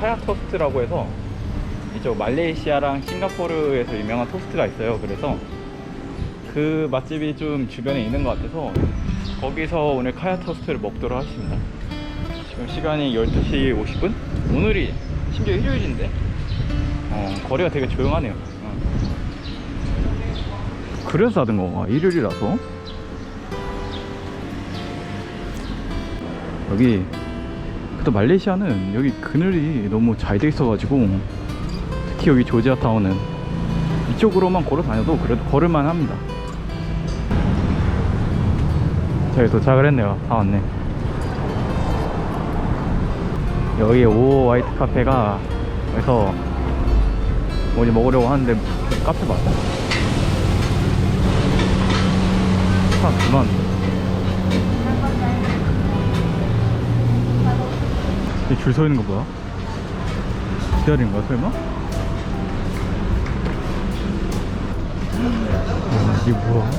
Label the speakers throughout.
Speaker 1: 카야 토스트라고 해서 이쪽 말레이시아랑 싱가포르에서 유명한 토스트가 있어요. 그래서 그 맛집이 좀 주변에 있는 것 같아서 거기서 오늘 카야 토스트를 먹도록 하겠습니다. 지금 시간이 12시 50분? 오늘이 심지어 일요일인데 어, 거리가 되게 조용하네요. 어. 그래서 하던 거가 일요일이라서 여기 또 말레이시아는 여기 그늘이 너무 잘 돼 있어 가지고 특히 여기 조지아 타운은 이쪽으로만 걸어 다녀도 그래도 걸을만 합니다. 저희 도착을 했네요. 다 왔네. 여기 오 화이트 카페가 그래서 뭐지 먹으려고 하는데 카페 맞아? 차 그만. 줄 서 있는 거 뭐야? 기다리는 거야 설마? 와 이게 뭐야?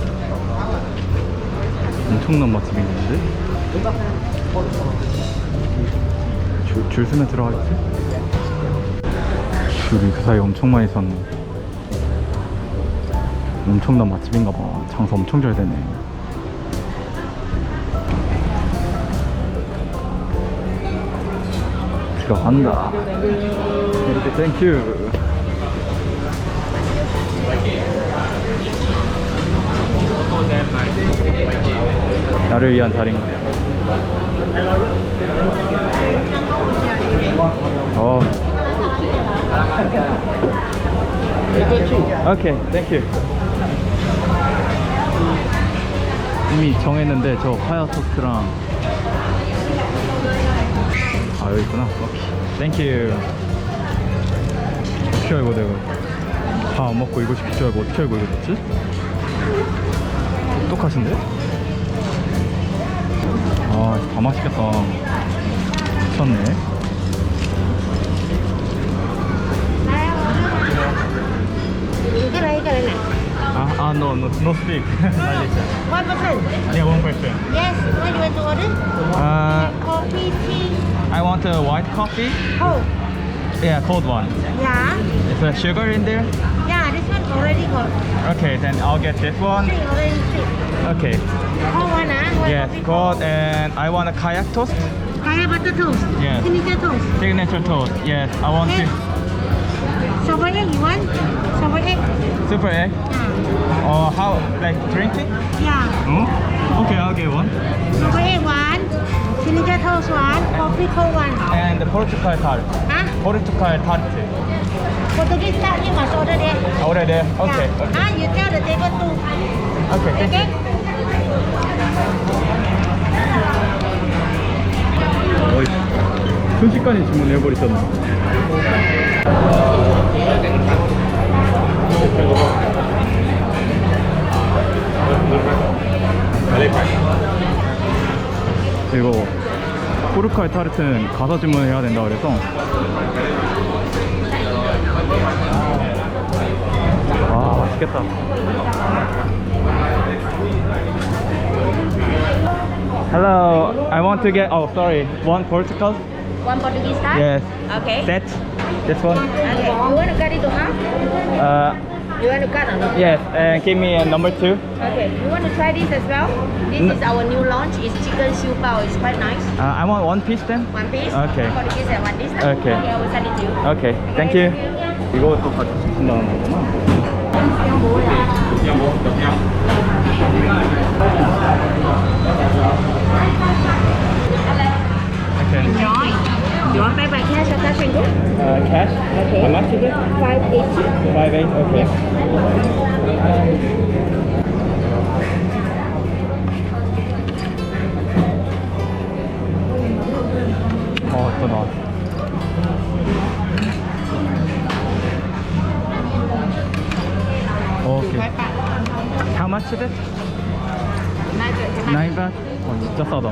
Speaker 1: 엄청난 맛집이 있는데? 줄, 줄 서면 들어가겠지? 줄이 그 사이에 엄청 많이 섰네. 엄청난 맛집인가 봐. 장사 엄청 잘 되네. 들어간다. 이렇게 땡큐 나를 위한 자리인가 어. 오케이 땡큐 이미 정했는데 저 파야 토스트랑 아 여기 있구나. 오케이. 땡큐 어떻게 알고 내가 다 안 먹고 이거 시킬 줄 알고 어떻게 알고 이거 됐지? 똑똑하신데? 아 다 맛있겠다. 미쳤네 Ah, no, no, no speak. Malaysia.
Speaker 2: One person?
Speaker 1: Yeah, one person.
Speaker 2: Yes, what do you want to order?
Speaker 1: Uh,
Speaker 2: Coffee, tea?
Speaker 1: I want a white coffee.
Speaker 2: Cold?
Speaker 1: Yeah, cold one.
Speaker 2: Yeah.
Speaker 1: Is there sugar in there?
Speaker 2: Yeah, this one already cold.
Speaker 1: Okay, then I'll get this one.
Speaker 2: Three, already three.
Speaker 1: Okay.
Speaker 2: Cold one, huh? White
Speaker 1: yes,
Speaker 2: cold,
Speaker 1: cold and I want a kayak toast.
Speaker 2: Kayak butter toast?
Speaker 1: Yes.
Speaker 2: Signature toast?
Speaker 1: Signature toast, yes. I want
Speaker 2: okay.
Speaker 1: this.
Speaker 2: Soba egg, you want? Super egg?
Speaker 1: Super egg? Or how like drinking
Speaker 2: yeah
Speaker 1: hmm? okay I'll get one
Speaker 2: egg one signature toast one coffee cold one
Speaker 1: and the Portugal tart
Speaker 2: hả
Speaker 1: Portugal tart
Speaker 2: Portuguese style nhưng mà order there
Speaker 1: order there okay
Speaker 2: yeah.
Speaker 1: okay
Speaker 2: ah you tell the table two
Speaker 1: okay thank
Speaker 2: okay
Speaker 1: you 어이 순식간에 주문해버리셨네 이거 포르카의 타르트는 가서 주문해야 된다 그래서 와 맛있겠다 Hello, I want to get, oh sorry, one Portugal?
Speaker 2: one Portuguese style
Speaker 1: Yes.
Speaker 2: okay
Speaker 1: Set? This one?
Speaker 2: okay you want to cut it to half
Speaker 1: Uh,
Speaker 2: You want to cut or not?
Speaker 1: yes, and give me a number two.
Speaker 2: Okay. You want to try this as well? This
Speaker 1: Mm.
Speaker 2: is our new launch. It's chicken siu bao. It's quite nice.
Speaker 1: Uh, I want one piece then.
Speaker 2: One piece.
Speaker 1: Okay.
Speaker 2: One Portuguese and one this.
Speaker 1: Okay.
Speaker 2: Okay, I will send it to you.
Speaker 1: Okay, thank you. 이거 또 같이 주신다는 거구나. Okay.
Speaker 2: Enjoy. You want pay by cash or cash and go?
Speaker 1: Uh, cash?
Speaker 2: Okay.
Speaker 1: How much is it?
Speaker 2: Five eighty.
Speaker 1: Five eight. Okay. 어, 또 나왔어. 오케이. How much is it?
Speaker 2: Nine.
Speaker 1: 9 baht? 와, 진짜 싸다.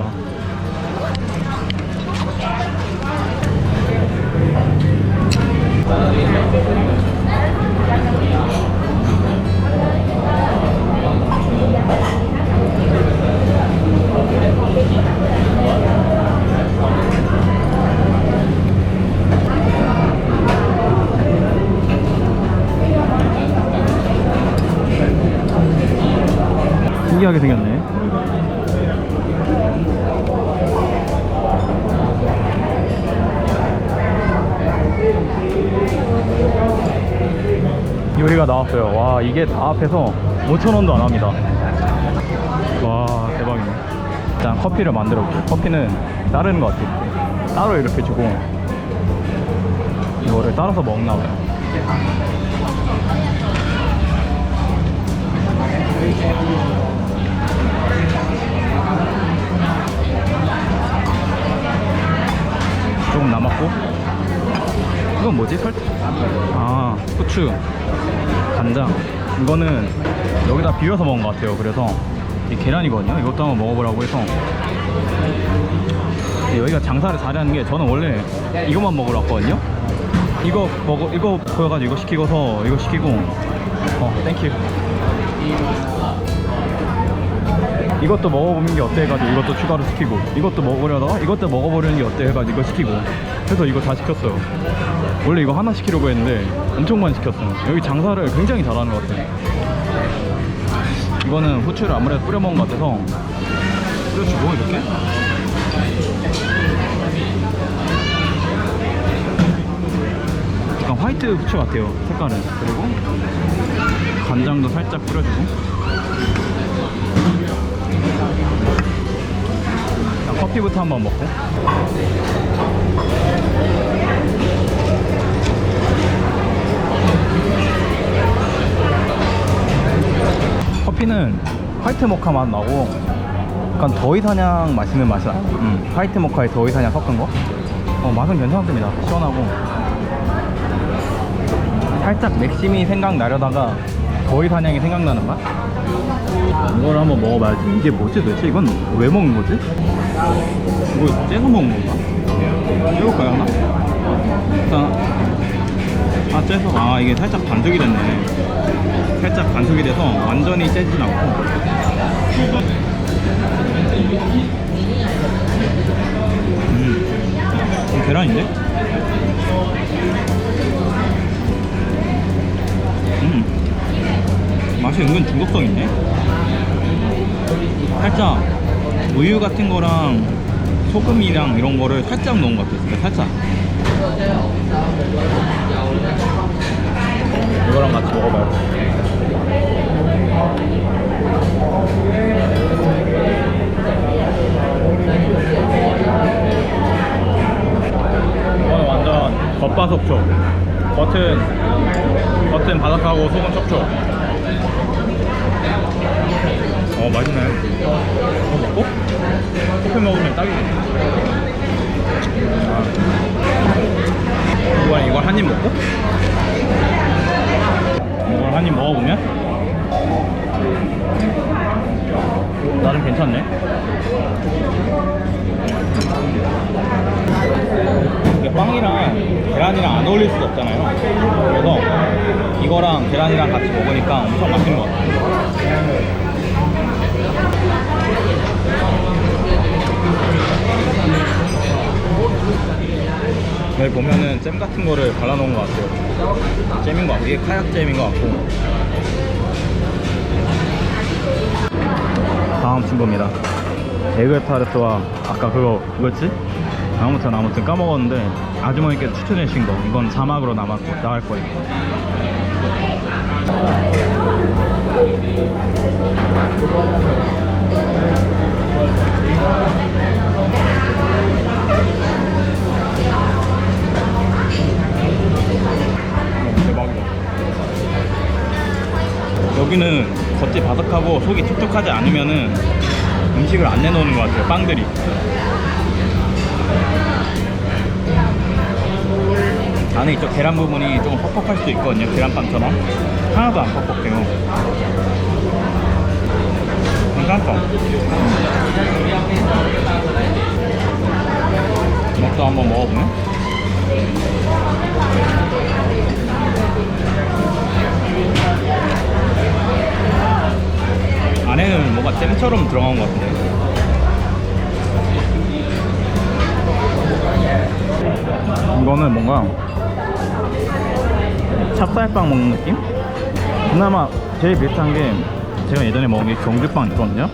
Speaker 1: 신기하게 생겼네. 요리가 나왔어요. 와, 이게 다 합해서 5,000원도 안 합니다. 와, 대박이네. 일단 커피를 만들어 볼게요. 커피는 따르는 것 같아요. 따로 이렇게 주고, 이거를 따라서 먹나 봐요. 조금 남았고 이건 뭐지? 설... 아 후추 간장. 이거는 여기다 비벼서 먹은 것 같아요. 그래서 이 계란이거든요. 이것도 한번 먹어보라고 해서. 여기가 장사를 잘하는 게 저는 원래 이것만 먹으러 왔거든요. 이거 먹어 이거 보여가지고 이거 시키고서 이거 시키고. 어 땡큐 이것도 먹어보는 게 어때? 해가지고 이것도 추가로 시키고. 이것도 먹으려다가 이것도 먹어보려는 게 어때? 해가지고 이거 시키고. 그래서 이거 다 시켰어요 원래 이거 하나 시키려고 했는데 엄청 많이 시켰어요. 여기 장사를 굉장히 잘하는 것 같아요. 이거는 후추를 아무래도 뿌려 먹은 것 같아서 뿌려주고 이렇게? 약간 화이트 후추 같아요 색깔은. 그리고 간장도 살짝 뿌려주고. 자, 커피부터 한번 먹고 커피는 화이트 모카 맛 나고 약간 더위사냥 마시는 맛이 나요 음, 화이트 모카에 더위사냥 섞은 거? 어, 맛은 괜찮습니다. 시원하고. 살짝 맥심이 생각나려다가 더위사냥이 생각나는 맛? 이걸 한번 먹어봐야지. 이게 뭐지 도대체? 이건 왜 먹는 거지? 이거 째서 먹는 건가? 해볼까요 하나? 일단 아 째서. 아 이게 살짝 반숙이 됐네. 살짝 반숙이 돼서 완전히 째진 않고. 음. 계란인데? 음. 맛이 은근 중독성 있네. 살짝 우유 같은 거랑 소금이랑 이런 거를 살짝 넣은 것 같아요 살짝 이거랑 같이 먹어봐요. 이거는 완전 겉바속촉. 겉은 겉은 바삭하고 속은 촉촉. 어 맛있네. 이거 먹고? 커피 먹으면 딱이네. 아. 이번 이걸 한입 먹고 이걸 한 입 먹어보면? 나름 괜찮네. 이게 빵이랑 계란이랑 안 어울릴 수가 없잖아요. 그래서 이거랑 계란이랑 같이 먹으니까 엄청 맛있는 것 같아요 여기 보면은 잼 같은 거를 발라놓은 것 같아요. 잼인 것 같고, 이게 카약 잼인 것 같고. 다음 친구입니다. 에그 타르트와 아까 그거 뭐였지? 아무튼 아무튼 까먹었는데 아주머니께서 추천해 주신 거 이건 자막으로 남았고 나갈 거예요. 여기는 겉이 바삭하고 속이 촉촉하지 않으면은 음식을 안 내놓는 것 같아요. 빵들이. 안에 이쪽 계란 부분이 조금 퍽퍽할 수도 있거든요. 계란빵처럼. 하나도 안 퍽퍽해요. 괜찮다. 이것도 한번 먹어보네. 잼처럼 들어간 것 같은데. 이거는 뭔가 찹쌀빵 먹는 느낌? 그나마 제일 비슷한 게 제가 예전에 먹은 게 경주빵 있거든요.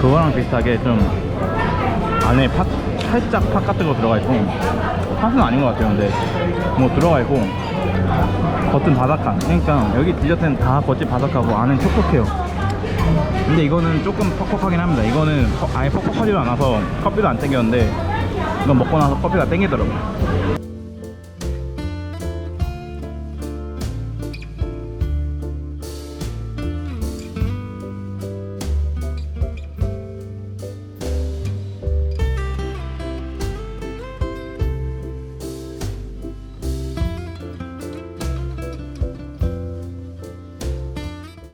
Speaker 1: 그거랑 비슷하게 좀 안에 팥 살짝 팥 같은 거 들어가 있고 팥은 아닌 것 같아요. 근데 뭐 들어가 있고 겉은 바삭한. 그러니까 여기 디저트는 다 겉이 바삭하고 안은 촉촉해요. 근데 이거는 조금 퍽퍽하긴 합니다. 이거는 퍽- 아예 퍽퍽하지도 않아서 커피도 안 땡겼는데 이건 먹고 나서 커피가 땡기더라고요.